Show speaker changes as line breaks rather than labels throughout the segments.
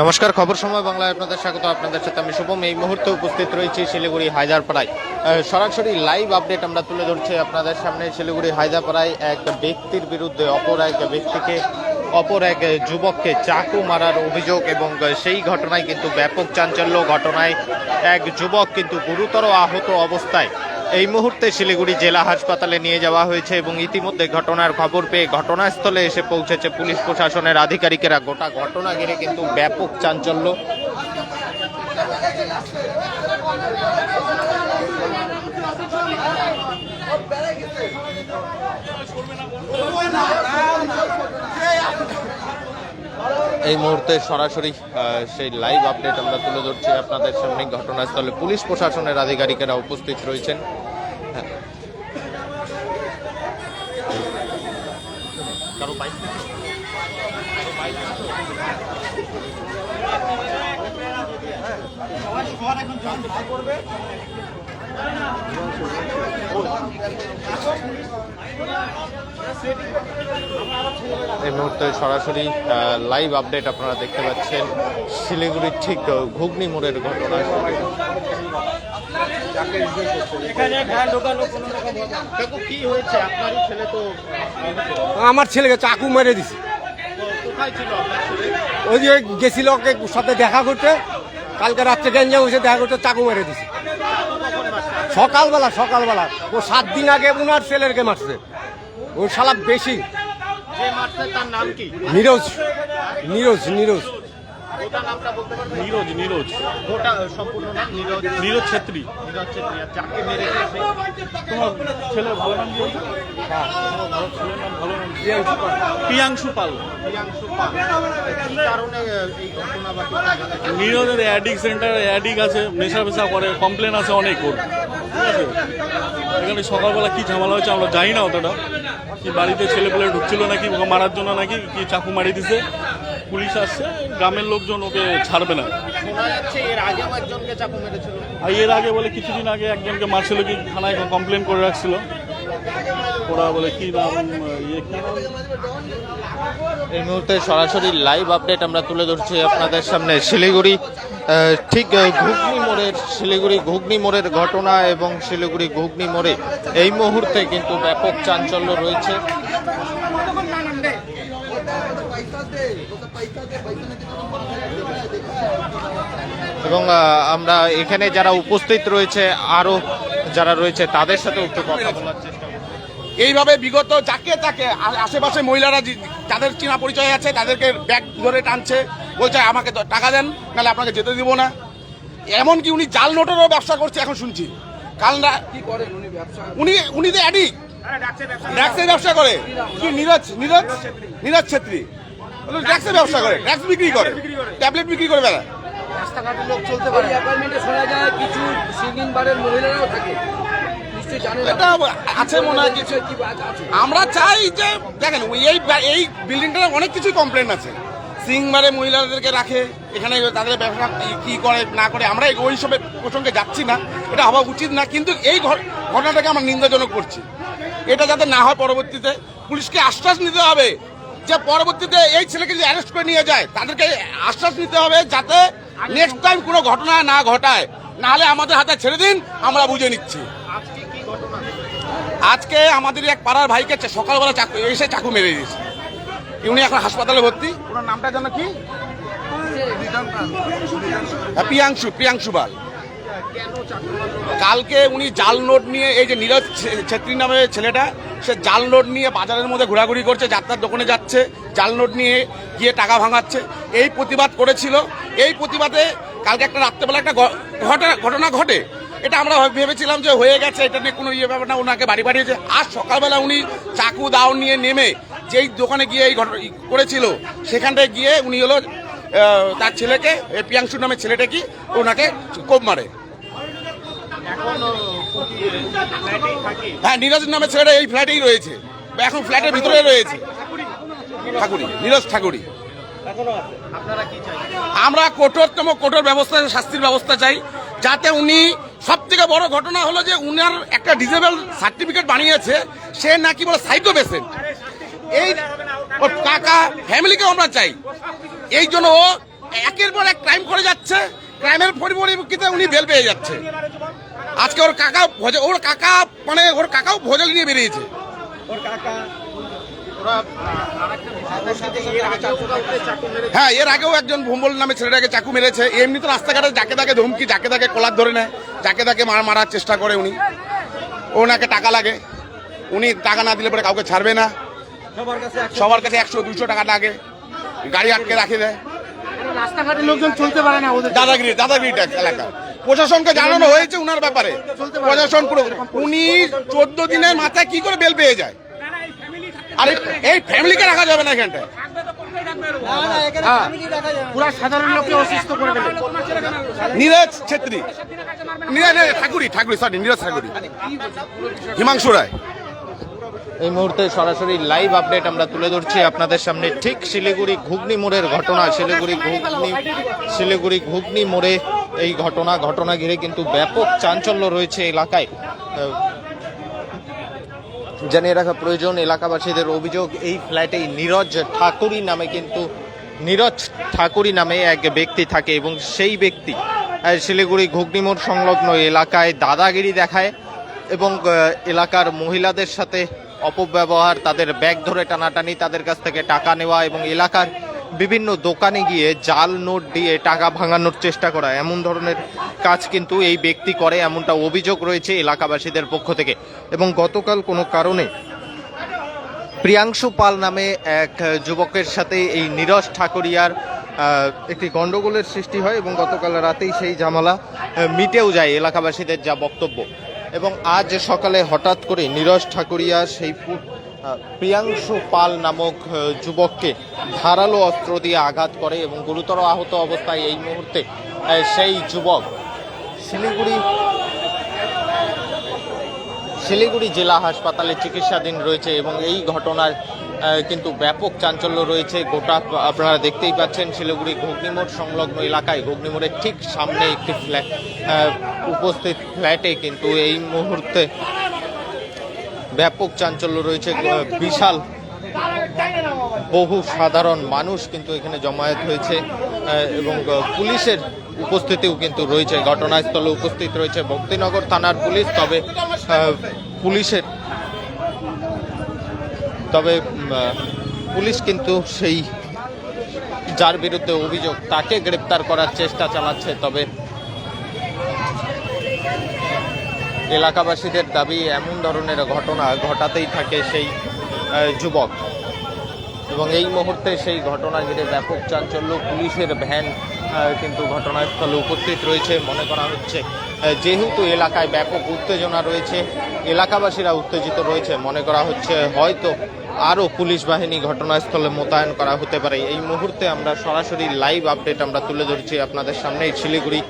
নমস্কার, খবর সময় বাংলায় আপনাদের স্বাগত। আপনাদের সাথে আমি শুভম। এই মুহূর্তে উপস্থিত রয়েছি শিলিগুড়ি হায়দারপাড়ায়। সরাসরি লাইভ আপডেট আমরা তুলে ধরছি আপনাদের সামনে। শিলিগুড়ি হায়দারপাড়ায় এক ব্যক্তির বিরুদ্ধে অপর এক ব্যক্তিকে, অপর এক যুবককে চাকু মারার অভিযোগ এবং সেই ঘটনায় কিন্তু ব্যাপক চাঞ্চল্য ঘটনায় এক যুবক কিন্তু গুরুতর আহত অবস্থায় এই মুহূর্তে শিলিগুড়ি জেলা হাসপাতালে নিয়ে যাওয়া হয়েছে এবং ইতিমধ্যে ঘটনার খবর পেয়ে ঘটনাস্থলে এসে পৌঁছেছে পুলিশ প্রশাসনের আধিকারিকেরা। গোটা ঘটনা ঘিরে কিন্তু ব্যাপক চাঞ্চল্য। এই মুহূর্তে সরাসরি সেই লাইভ আপডেট আমরা তুলে ধরছি আপনাদের সামনে ঘটনাস্থলে পুলিশ প্রশাসনের আধিকারিকেরা উপস্থিত রয়েছেন হ্যাঁ। এই মুহূর্তে সরাসরি লাইভ আপডেট আপনারা দেখতে পাচ্ছেন। শিলিগুড়ির ঠিক ঘুগনি মোড়ের ঘটনা। কাকু কি হয়েছে আপনারই ছেলে তো
আমার ছেলেকে চাকু মেরে দিছে। ওই যে গেছিল ওকে সাথে দেখা করতে কালকে রাত্রে গেঞ্জা বসে দেখা করতে চাকু মেরে দিছে। সকালবেলা সকালবেলা। ও সাত দিন আগে উনার ছেলেরকে মারছে। ওই শালা বেশি। নিরোজ নিরোজ নিরোজ।
ওটা নামটা বলতে
নীরজ নীরজ।
ওটা সম্পূর্ণ নাম নীরজ।
নীরজ ছেত্রী।
নীরজ ছেত্রী। আর যাকে মেরেছে
তোমার ছেলের ভালো নাম কি বলছো? তোমার ভালো ছেলের নাম ভালো নাম প্রিয়াংশু পাল।
প্রিয়াংশু পাল। কি কারণে এই ঘটনা বা
নীরজের অ্যাডিক সেন্টার অ্যাডিক আছে মেশা ফেশা করে কমপ্লেন আছে অনেক ওর। ঠিক আছে? এখানে সকালবেলা কি ঝামেলা হয়েছে আমরা জানি না অতটা। বাড়িতে ছেলে পেলে ঢুকছিল নাকি ওকে মারার জন্য নাকি কি চাকু মারি দিছে? পুলিশ আসছে গ্রামের লোকজন ওকে ছাড়বে না। আর এর আগে বলে কিছুদিন আগে একজনকে মারছিল কি থানায় কমপ্লেন করে রাখছিল। ওরা বলে কি নাম ইয়ে কি?
এই মুহূর্তে সরাসরি লাইভ আপডেট আমরা তুলে ধরছি আপনাদের সামনে শিলিগুড়ি। ঠিক ঘুগনি মোড়ের, শিলিগুড়ি ঘুগনি মোড়ের ঘটনা এবং শিলিগুড়ি ঘুগনি মোড়ে এই মুহূর্তে কিন্তু ব্যাপক চাঞ্চল্য রয়েছে। এবং আমরা এখানে যারা উপস্থিত রয়েছে আরও যারা রয়েছে, তাদের সাথে একটু কথা বলার চেষ্টা
এইভাবে বিগত যাকে তাকে আশেপাশে মহিলারা যাদের চেনা পরিচয় আছে, তাদেরকে ব্যাগ ধরে টানছে। বলছে আমাকে তো টাকা দেন নাহলে আপনাকে যেতে দিব না। এমনকি উনি জাল নোটেরও ব্যবসা করছে এখন শুনছি। কাল না উনি উনি তো অ্যাডিক ড্রাগসের ব্যবসা করে। কি নীরজ নীরজ? নীরজ ছেত্রী। ড্রাগসের ব্যবসা করে। ড্রাগস বিক্রি করে। ট্যাবলেট বিক্রি করে। বেড়ায়।
ওই অ্যাপার্টমেন্টে শোনা যায় কিছু সিঙ্গিং বারের মহিলারাও থাকে।
এটা আছে মনে হয় কিছু। আমরা চাই যে দেখেন ওই- এই এই বিল্ডিংটাতে অনেক কিছুই কমপ্লেন আছে। সিংমারে মহিলাদেরকে রাখে এখানে তাদের ব্যবসা কি- করে না করে আমরা এই- ওই সবের প্রসঙ্গে যাচ্ছি না এটা হওয়া উচিত না কিন্তু এই ঘটনাটাকে আমরা নিন্দাজনক করছি। এটা যাতে না হয় পরবর্তীতে পুলিশকে আশ্বাস নিতে হবে যে পরবর্তীতে এই ছেলেকে যদি অ্যারেস্ট করে নিয়ে যায় তাদেরকে আশ্বাস নিতে হবে যাতে নেক্সট টাইম কোনো ঘটনা না ঘটায়। নাহলে আমাদের হাতে ছেড়ে দিন আমরা বুঝে নিচ্ছি। আজকে আমাদের এক পাড়ার ভাইকে সকালবেলা চাকু এসে চাকু মেরে দিয়েছে। উনি এখন হাসপাতালে ভর্তি। ওনার নামটা যেন কি? হ্যাঁ, প্রিয়াংশু প্রিয়াংশু বাল। কালকে উনি জাল নোট নিয়ে এই যে নীরজ ছেত্রী নামে ছেলেটা সে জাল নোট নিয়ে বাজারের মধ্যে ঘোরাঘুরি করছে যাত্রার দোকানে যাচ্ছে জাল নোট নিয়ে গিয়ে টাকা ভাঙাচ্ছে। এই প্রতিবাদ করেছিল। এই প্রতিবাদে কালকে একটা রাত্রেবেলা একটা ঘটনা ঘটে। এটা আমরা ভেবেছিলাম যে হয়ে গেছে এটা নিয়ে কোনো ইয়ে ব্যাপার না ওনাকে বাড়ি পাঠিয়েছে। আর সকালবেলা উনি চাকু দাও নিয়ে নেমে যেই দোকানে গিয়ে এই ঘটনা করেছিল, সেখানটায় গিয়ে উনি হলো তার ছেলেকে, এই প্রিয়াংশু নামের ছেলেটা কি, ওনাকে কোপ মারে। হ্যাঁ নীরজ নামের ছেলেটা এই ফ্ল্যাটেই রয়েছে। এখন ফ্ল্যাটের ভিতরে রয়েছে। ঠাকুরি, নীরজ ঠাকুরি। আমরা কঠোরতম কঠোর ব্যবস্থা, শাস্তির ব্যবস্থা চাই, যাতে উনি সব থেকে বড় ঘটনা হলো যে উনার একটা ডিজেবল সার্টিফিকেট বানিয়েছে, সে নাকি বলে সাইকো পেশেন্ট এই ওর কাকা ফ্যামিলিকে আমরা চাই। এই জন্য ও একের পর এক ক্রাইম করে যাচ্ছে। ক্রাইমের পরিপ্রেক্ষিতে উনি বেল পেয়ে যাচ্ছে। আজকে ওর কাকা ওর কাকা মানে ওর কাকাও ভোজল নিয়ে বেরিয়েছে। ওর কাকা হ্যাঁ এর আগেও একজন ভুম্বল নামে ছেলেটাকে চাকু মেরেছে। এমনি তো রাস্তাঘাটে যাকে তাকে ধমকি, যাকে তাকে কলার ধরে নেয়, যাকে তাকে মার মারার চেষ্টা করে উনি। ওনাকে টাকা লাগে। উনি টাকা না দিলে পরে কাউকে ছাড়বে না। সবার কাছে একশো দুশো টাকা লাগে। গাড়ি আটকে রাখে দেয়।
রাস্তাঘাটে লোকজন চলতে পারে না ওদের।
দাদাগিরি দাদাগিরি ট্যাক্স এলাকা। প্রশাসনকে জানানো হয়েছে উনার ব্যাপারে। প্রশাসন পুরো উনি চোদ্দ দিনের মাথায় কি করে বেল পেয়ে যায়? আরে এই ফ্যামিলিকে রাখা যাবে না এখানটায়।
পুরা সাধারণ লোককে অসুস্থ করে দেবে।
নীরজ ছেত্রী। নীরজ নীরজ ঠাকুরি ঠাকুরি সরি নীরজ ঠাকুরি হিমাংশু রায়।
এই মুহূর্তে সরাসরি লাইভ আপডেট আমরা তুলে ধরছি আপনাদের সামনে। ঠিক শিলিগুড়ি ঘুগনি মোড়ের ঘটনা, শিলিগুড়ি ঘুগনি শিলিগুড়ি ঘুগনি মোড়ে এই ঘটনা ঘটনা ঘিরে কিন্তু ব্যাপক চাঞ্চল্য রয়েছে এলাকায়। জানিয়ে রাখা প্রয়োজন, এলাকাবাসীদের অভিযোগ, এই ফ্ল্যাটেই নীরজ ঠাকুরি নামে কিন্তু, নীরজ ঠাকুরি নামে এক ব্যক্তি থাকে এবং সেই ব্যক্তি শিলিগুড়ি ঘুগনিমোড় সংলগ্ন এলাকায় দাদাগিরি দেখায় এবং এলাকার মহিলাদের সাথে অপব্যবহার, তাদের ব্যাগ ধরে টানাটানি, তাদের কাছ থেকে টাকা নেওয়া এবং এলাকার বিভিন্ন দোকানে গিয়ে জাল নোট দিয়ে টাকা ভাঙানোর চেষ্টা করা। এমন ধরনের কাজ কিন্তু এই ব্যক্তি করে, এমনটা অভিযোগ রয়েছে এলাকাবাসীদের পক্ষ থেকে। এবং গতকাল কোনো কারণে প্রিয়াংশু পাল নামে এক যুবকের সাথে এই নীরজ ঠাকুরিয়ার একটি গন্ডগোলের সৃষ্টি হয় এবং গতকাল রাতেই সেই ঝামেলা মিটেও যায় এলাকাবাসীদের যা বক্তব্য। এবং আজ সকালে হঠাৎ করে নীরজ ঠাকুরিয়া সেই প্রিয়াংশু পাল নামক যুবককে ধারালো অস্ত্র দিয়ে আঘাত করে এবং গুরুতর আহত অবস্থায় এই মুহূর্তে সেই যুবক শিলিগুড়ি শিলিগুড়ি জেলা হাসপাতালে চিকিৎসাধীন রয়েছে এবং এই ঘটনার কিন্তু ব্যাপক চাঞ্চল্য রয়েছে গোটা, আপনারা দেখতেই পাচ্ছেন শিলিগুড়ি ঘুগনিমোড় সংলগ্ন এলাকায়। ঘুগনিমোড়ের ঠিক সামনে একটি ফ্ল্যাট উপস্থিত ফ্ল্যাটে কিন্তু এই মুহূর্তে ব্যাপক চাঞ্চল্য রয়েছে। বিশাল বহু সাধারণ মানুষ কিন্তু এখানে জমায়েত হয়েছে এবং পুলিশের উপস্থিতিও কিন্তু রয়েছে। ঘটনাস্থলে উপস্থিত রয়েছে ভক্তিনগর থানার পুলিশ, তবে পুলিশের তবে পুলিশ কিন্তু সেই, যার বিরুদ্ধে অভিযোগ, তাকে গ্রেপ্তার করার চেষ্টা চালাচ্ছে। তবে এলাকাবাসীদের দাবি, এমন ধরনের ঘটনা ঘটাতেই থাকে সেই যুবক। এবং এই মুহূর্তে সেই ঘটনা ঘিরে ব্যাপক চাঞ্চল্য। পুলিশের ভ্যান কিন্তু ঘটনাস্থলে উপস্থিত রয়েছে। মনে করা হচ্ছে যেহেতু এলাকায় ব্যাপক উত্তেজনা রয়েছে, এলাকাবাসীরা উত্তেজিত রয়েছে। মনে করা হচ্ছে, হয়তো আরও পুলিশ বাহিনী ঘটনাস্থলে মোতায়েন করা হতে পারে। এই মুহূর্তে আমরা সরাসরি লাইভ আপডেট আমরা তুলে ধরছি আপনাদের সামনে শিলিগুড়ি।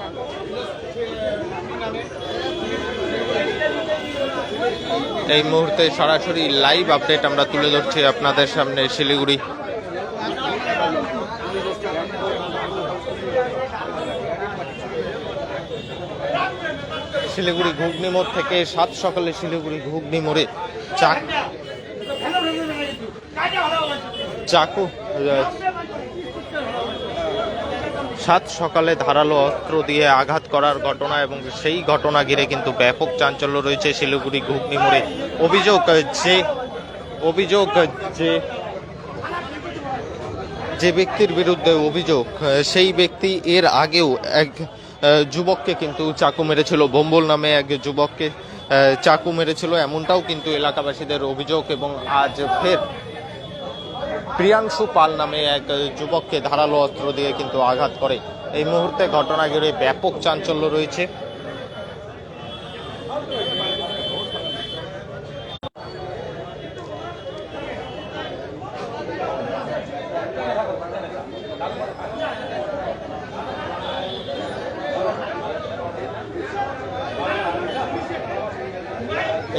এই মুহূর্তে সরাসরি লাইভ আপডেট আমরা তুলে ধরছি আপনাদের সামনে শিলিগুড়ি। শিলিগুড়ি ঘুগনি মোড় থেকে সাত সকালে শিলিগুড়ি ঘুগনি মোড়ে চাক চাকু সাত সকালে ধারালো অস্ত্র দিয়ে আঘাত করার ঘটনা এবং সেই ঘটনা ঘিরে কিন্তু ব্যাপক চাঞ্চল্য রয়েছে শিলিগুড়ি ঘুগনি মোড়ে অভিযোগ যে অভিযোগ যে যে ব্যক্তির বিরুদ্ধে অভিযোগ, সেই ব্যক্তি এর আগেও এক যুবককে কিন্তু চাকু মেরেছিল। বোম্বল নামে এক যুবককে চাকু মেরেছিল। এমনটাও কিন্তু এলাকাবাসীদের অভিযোগ এবং আজ ফের প্রিয়াংশু পাল নামে এক যুবককে ধারালো অস্ত্র দিয়ে কিন্তু আঘাত করে। এই মুহূর্তে ঘটনা ঘিরে ব্যাপক চাঞ্চল্য রয়েছে।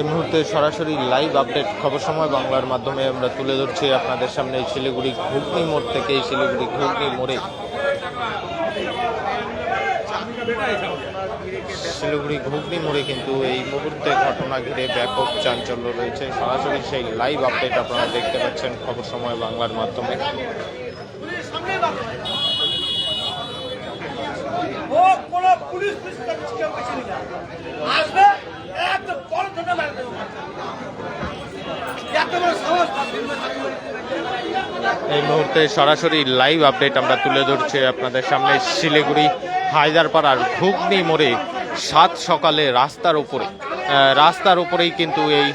এই মুহূর্তে সরাসরি লাইভ আপডেট খবর সময় বাংলার মাধ্যমে আমরা তুলে ধরছি আপনাদের সামনে শিলিগুড়ি ঘুগনি মোড় থেকে, এই শিলিগুড়ি ঘুগনি মোড়ে। শিলিগুড়ি ঘুগনি মোড়ে কিন্তু এই মুহূর্তে ঘটনা ঘিরে ব্যাপক চাঞ্চল্য রয়েছে। সরাসরি সেই লাইভ আপডেট আপনারা দেখতে পাচ্ছেন খবর সময় বাংলার মাধ্যমে। মুহূর্তে সরাসরি লাইভ আপডেট আমরা তুলে ধরছি আপনাদের সামনে শিলিগুড়ি হায়দারপাড়ার ঘুগনি মোড়ে সাত সকালে রাস্তার উপরে রাস্তার উপরেই কিন্তু এই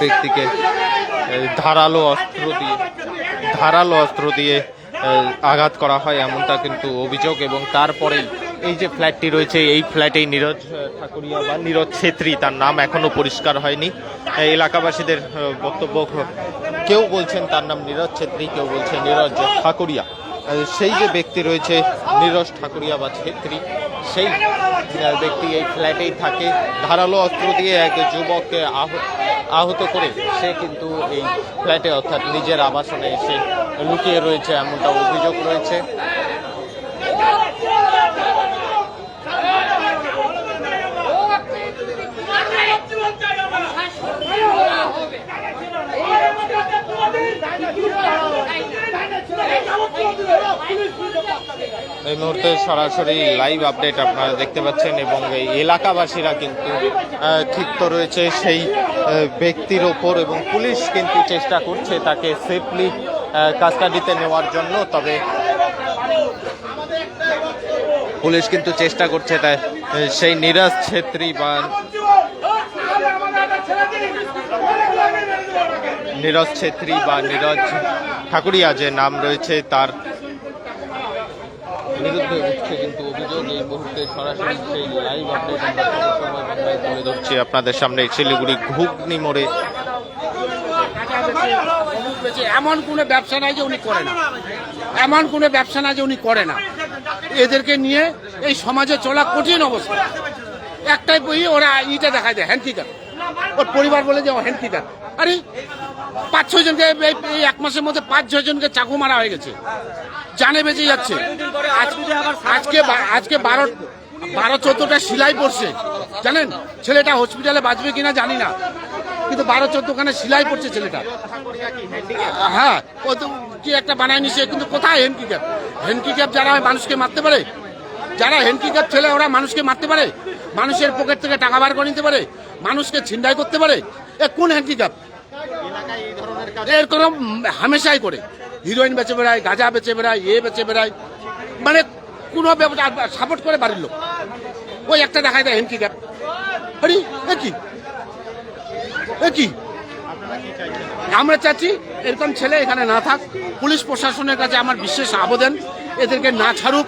ব্যক্তিকে ধারালো অস্ত্র দিয়ে, ধারালো অস্ত্র দিয়ে আঘাত করা হয় এমনটা কিন্তু অভিযোগ এবং তারপরেই এই যে ফ্ল্যাটটি রয়েছে, এই ফ্ল্যাটেই নীরজ ঠাকুরিয়া বা নীরজ ছেত্রী, তার নাম এখনও পরিষ্কার হয়নি। এলাকাবাসীদের বক্তব্য কেউ বলছেন তার নাম নীরজ ছেত্রী, কেউ বলছেন নীরজ ঠাকুরিয়া। সেই যে ব্যক্তি রয়েছে, নীরজ ঠাকুরিয়া বা ছেত্রী, সেই ব্যক্তি এই ফ্ল্যাটেই থাকে, ধারালো অস্ত্র দিয়ে এক যুবককে আহ, আহত করে সে কিন্তু এই ফ্ল্যাটে অর্থাৎ নিজের আবাসনে এসে লুকিয়ে রয়েছে, এমনটা অভিযোগ রয়েছে। এই মুহূর্তে সরাসরি লাইভ আপডেট আপনারা দেখতে পাচ্ছেন এবং এই এলাকাবাসীরা কিন্তু ক্ষিপ্ত রয়েছে সেই ব্যক্তির ওপর এবং পুলিশ কিন্তু চেষ্টা করছে তাকে সেফলি কাস্টাডিতে নেওয়ার জন্য, তবে পুলিশ কিন্তু চেষ্টা করছে তাই সেই নিরাজ ছেত্রী বা নীরজ ছেত্রী বা নীরজ ঠাকুরিয়া যে নাম রয়েছে তার বিরুদ্ধে উঠছে কিন্তু অভিযোগ এই মুহূর্তে সরাসরি সেই লাইভ আপডেট আমরা খবর সময় বাংলায় তুলে ধরছি। আপনাদের সামনে শিলিগুড়ি ঘুগনি মোড়ে।
এমন কোনো ব্যবসা নাই যে উনি করে না। এমন কোনো ব্যবসা নাই যে উনি করে না। এদেরকে নিয়ে এই সমাজে চলা কঠিন অবস্থা। একটাই বই ওরা ইটা দেখায় দেয় হ্যান্ডিক্যাপ ওর পরিবার বলে যে ও হ্যান্ডিক্যাপ আরে, পাঁচ ছয় জনকে এই- এক মাসের মধ্যে পাঁচ ছয় জনকে চাকু মারা হয়ে গেছে। জানে বেঁচে যাচ্ছে। আজ- আজকে আজকে বারো বারো চোদ্দটা সিলাই পড়ছে। জানেন, ছেলেটা হসপিটালে বাঁচবে কিনা জানি না। কিন্তু বারো চোদ্দ খানে সিলাই পড়ছে ছেলেটা। হ্যাঁ ও তো কি একটা বানায় নিছে, কিন্তু কোথায় হ্যান্ডিক্যাপ হ্যান্ডিক্যাপ যারা হয় মানুষকে মারতে পারে। যারা হ্যান্ডিক্যাপ ছেলে, ওরা মানুষকে মারতে পারে। মানুষের পকেট থেকে টাকা বার করে নিতে পারে। মানুষকে ছিনতাই করতে পারে। এ কোন হ্যান্ডিক্যাপ এরকম হামেশাই করে। হিরোইন বেচে বেড়ায়, গাঁজা বেচে বেড়ায় এ বেচে বেড়ায়। মানে কোনো সাপোর্ট করে বাড়ির লোক। ওই একটা দেখায় দেয় হ্যান্ডিক্যাপ আরে, এ কি? এ কি? আমরা চাচ্ছি এরকম ছেলে এখানে না থাক। পুলিশ প্রশাসনের কাছে আমার বিশেষ আবেদন। এদেরকে না ছাড়ুক।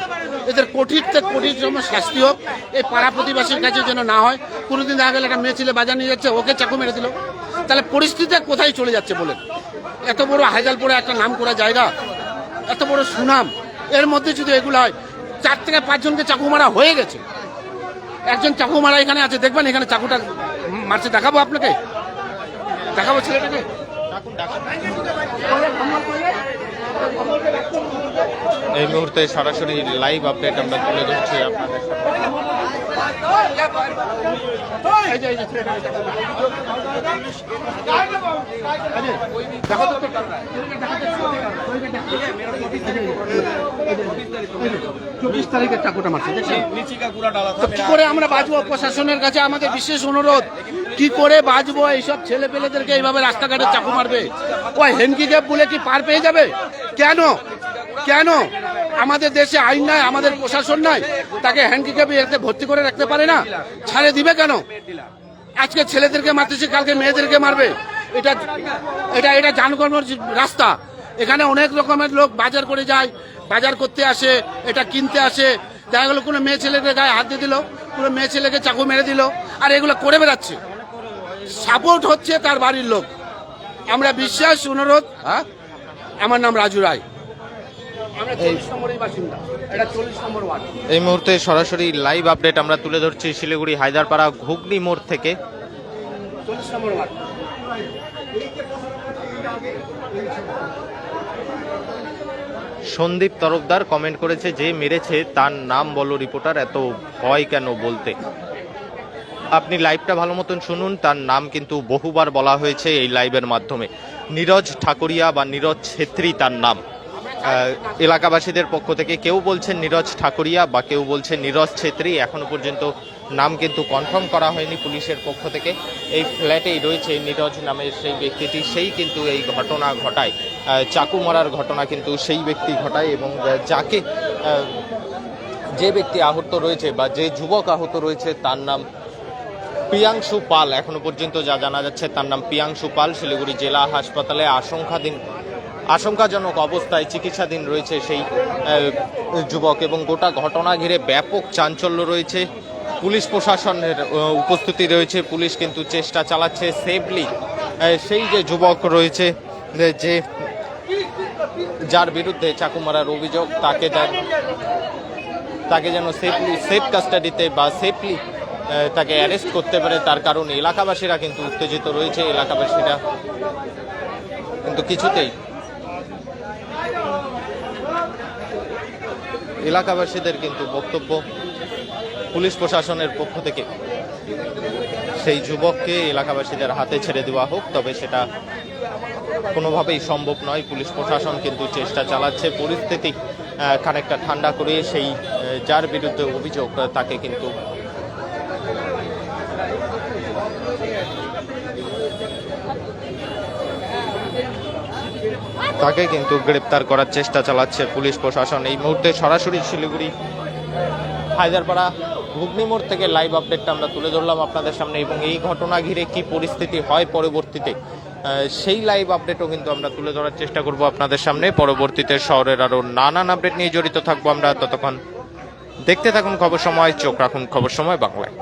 এদের কঠিন কঠিনতম শাস্তি হোক। এই পাড়া প্রতিবাসীর কাছে যেন না হয়। কোনোদিন দেখা গেল একটা মেয়ে ছেলে বাজার নিয়ে যাচ্ছে, ওকে চাকু মেরে দিল। তাহলে পরিস্থিতি কোথায় চলে যাচ্ছে বলে এত বড় হায়দালপুরে একটা নাম করা জায়গা, এত বড় সুনাম। এর মধ্যে যদি এগুলো হয়, চার থেকে পাঁচজনকে চাকু মারা হয়ে গেছে। একজন চাকু মারা এখানে আছে, দেখবেন এখানে চাকুটা মারছে, দেখাবো আপনাকে? দেখাবো ছেলেটাকে?
এই মুহূর্তে সরাসরি লাইভ আপডেট আমরা তুলে ধরছি আপনাদের
চব্বিশ তারিখের চাকুটা মারছে কি করে আমরা বাঁচবো? প্রশাসনের কাছে আমাদের বিশেষ অনুরোধ, কি করে বাঁচবো? এইসব ছেলে পেলেদেরকে এইভাবে রাস্তাঘাটে চাকু মারবে? ওই হ্যান্ডিক্যাপ বলে কি পার পেয়ে যাবে? কেন? কেন? আমাদের দেশে আইন নাই, আমাদের প্রশাসন নাই, তাকে হ্যান্ডিক্যাপে এতে ভর্তি করে রাখতে পারে না। ছাড়ে দিবে কেন? আজকে ছেলেদেরকে মারতেছে, কালকে মেয়েদেরকে মারবে। এটা এটা এটা জানকর্মর রাস্তা। এখানে অনেক রকমের লোক বাজার করে যায়, বাজার করতে আসে, এটা কিনতে আসে। দেখা গেলো কোনো মেয়ে ছেলেকে গায়ে হাত দিয়ে দিল, কোনো মেয়ে ছেলেকে চাকু মেরে দিল, আর এগুলো করে বেড়াচ্ছে। সাপোর্ট হচ্ছে তার বাড়ির লোক। আমরা বিশ্বাস, অনুরোধ হ্যাঁ? আমার নাম রাজু রায়।
এই মুহূর্তে সরাসরি লাইভ আপডেট আমরা তুলে ধরছি শিলিগুড়ি হায়দারপাড়া ঘুগনি মোড় থেকে। সন্দীপ তরফদার কমেন্ট করেছে যে মেরেছে তার নাম বলো রিপোর্টার এত ভয় কেন বলতে? আপনি লাইভটা ভালো মতন শুনুন তার নাম কিন্তু বহুবার বলা হয়েছে এই লাইভের মাধ্যমে। নীরজ ঠাকুরিয়া বা নীরজ ছেত্রী তার নাম। এলাকাবাসীদের পক্ষ থেকে কেউ বলছেন নীরজ ঠাকুরিয়া বা কেউ বলছেন নীরজ ছেত্রী। এখনও পর্যন্ত নাম কিন্তু কনফার্ম করা হয়নি পুলিশের পক্ষ থেকে। এই ফ্ল্যাটেই রয়েছে নীরজ নামের সেই ব্যক্তিটি। সেই কিন্তু এই ঘটনা ঘটায়। চাকু মারার ঘটনা কিন্তু সেই ব্যক্তি ঘটায় এবং যাকে যে ব্যক্তি আহত রয়েছে বা যে যুবক আহত রয়েছে তার নাম প্রিয়াংশু পাল। এখনও পর্যন্ত যা জানা যাচ্ছে তার নাম প্রিয়াংশু পাল। শিলিগুড়ি জেলা হাসপাতালে আশঙ্কাধীন আশঙ্কাজনক অবস্থায় চিকিৎসাধীন রয়েছে সেই যুবক এবং গোটা ঘটনা ঘিরে ব্যাপক চাঞ্চল্য রয়েছে। পুলিশ প্রশাসনের উপস্থিতি রয়েছে। পুলিশ কিন্তু চেষ্টা চালাচ্ছে সেফলি সেই যে যুবক রয়েছে, যে যার বিরুদ্ধে চাকু মারার অভিযোগ, তাকে তাকে যেন সেফলি সেফ কাস্টাডিতে বা সেফলি তাকে অ্যারেস্ট করতে পারে, তার কারণ এলাকাবাসীরা কিন্তু উত্তেজিত রয়েছে। এলাকাবাসীরা কিন্তু কিছুতেই এলাকাবাসীদের কিন্তু বক্তব্য পুলিশ প্রশাসনের পক্ষ থেকে। সেই যুবককে এলাকাবাসীদের হাতে ছেড়ে দেওয়া হোক, তবে সেটা কোনোভাবেই সম্ভব নয়। পুলিশ প্রশাসন কিন্তু চেষ্টা চালাচ্ছে। পরিস্থিতি খানিকটা ঠান্ডা করে সেই যার বিরুদ্ধে অভিযোগ, তাকে কিন্তু তাকে কিন্তু গ্রেপ্তার করার চেষ্টা চালাচ্ছে পুলিশ প্রশাসন। এই মুহূর্তে সরাসরি শিলিগুড়ি, হায়দারপাড়া, ঘুগনি মোড় থেকে লাইভ আপডেটটা আমরা তুলে ধরলাম আপনাদের সামনে এবং এই ঘটনা ঘিরে কি পরিস্থিতি হয় পরবর্তীতে সেই লাইভ আপডেটও কিন্তু আমরা তুলে ধরার চেষ্টা করব আপনাদের সামনে। পরবর্তীতে শহরের আরও নানান আপডেট নিয়ে জড়িত থাকব আমরা। ততক্ষণ দেখতে থাকুন খবর সময়, চোখ রাখুন খবর সময় বাংলায়।